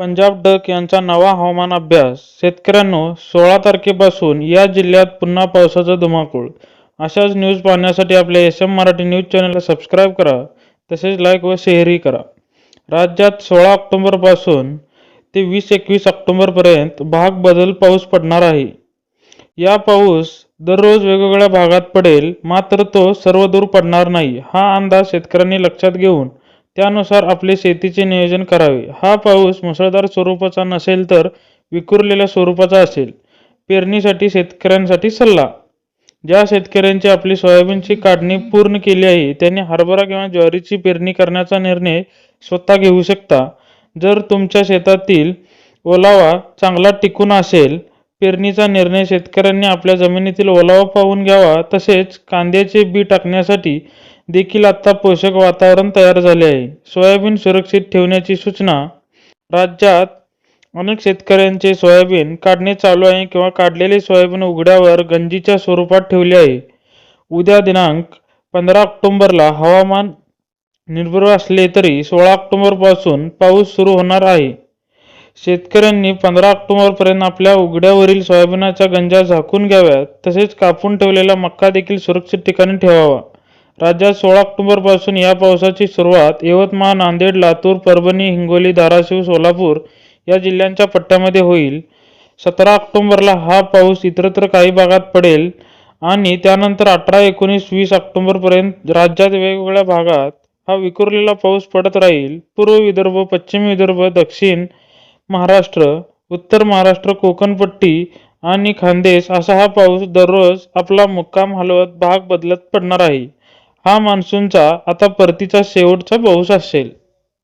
Punjab duck यांचा नवा हवामान अभ्यास. शेतकऱ्यांनो सोळा तारखेपासून या जिल्ह्यात पुन्हा पावसाचा धुमाकूळ. अशाच न्यूज पाहण्यासाठी आपल्या एस एम मराठी न्यूज चॅनलला सबस्क्राईब करा. तसेच लाईक व शेअरही करा. राज्यात सोळा ऑक्टोबरपासून ते वीस एकवीस ऑक्टोबरपर्यंत भाग बदल पाऊस पडणार आहे. या पाऊस दररोज वेगवेगळ्या भागात पडेल मात्र तो सर्वदूर पडणार नाही हा अंदाज शेतकऱ्यांनी लक्षात घेऊन त्यानुसार आपले शेतीचे नियोजन करावे. हा पाऊस मुसळधार स्वरूपाचा नसेल तर विखुरलेल्या स्वरूपाचा असेल. पेरणीसाठी शेतकऱ्यांसाठी सल्ला. ज्या शेतकऱ्यांची आपली सोयाबीनची काढणी पूर्ण केली आहे त्यांनी हरभरा किंवा ज्वारीची पेरणी करण्याचा निर्णय स्वतः घेऊ शकता. जर तुमच्या शेतातील ओलावा चांगला टिकून असेल पेरणीचा निर्णय शेतकऱ्यांनी आपल्या जमिनीतील ओलावा पाहून घ्यावा. तसेच कांद्याचे बी टाकण्यासाठी देखील आता पोषक वातावरण तयार झाले आहे. सोयाबीन सुरक्षित ठेवण्याची सूचना. राज्यात अनेक शेतकऱ्यांचे सोयाबीन काढणे चालू आहे किंवा काढलेले सोयाबीन उघड्यावर गंजीच्या स्वरूपात ठेवले आहे. उद्या दिनांक पंधरा ऑक्टोबरला हवामान निर्भर असले तरी सोळा ऑक्टोबरपासून पाऊस सुरू होणार आहे. शेतकऱ्यांनी पंधरा ऑक्टोबरपर्यंत आपल्या उघड्यावरील सोयाबीनच्या गंजा झाकून घ्याव्यात तसेच कापून ठेवलेला मक्का देखील सुरक्षित ठिकाणी ठेवावा. राज्यात सोळा ऑक्टोबरपासून या पावसाची सुरुवात यवतमाळ नांदेड लातूर परभणी हिंगोली धाराशिव सोलापूर या जिल्ह्यांच्या पट्ट्यामध्ये होईल. सतरा ऑक्टोबरला हा पाऊस इतरत्र काही भागात पडेल आणि त्यानंतर अठरा एकोणीस वीस ऑक्टोबरपर्यंत राज्यात वेगवेगळ्या भागात हा विखुरलेला पाऊस पडत राहील. पूर्व विदर्भ पश्चिम विदर्भ दक्षिण महाराष्ट्र उत्तर महाराष्ट्र कोकणपट्टी आणि खानदेश असा हा पाऊस दररोज आपला मुक्काम हलवत भाग बदलत पडणार आहे. हा मान्सूनचा आता परतीचा शेवटचा पाऊस असेल.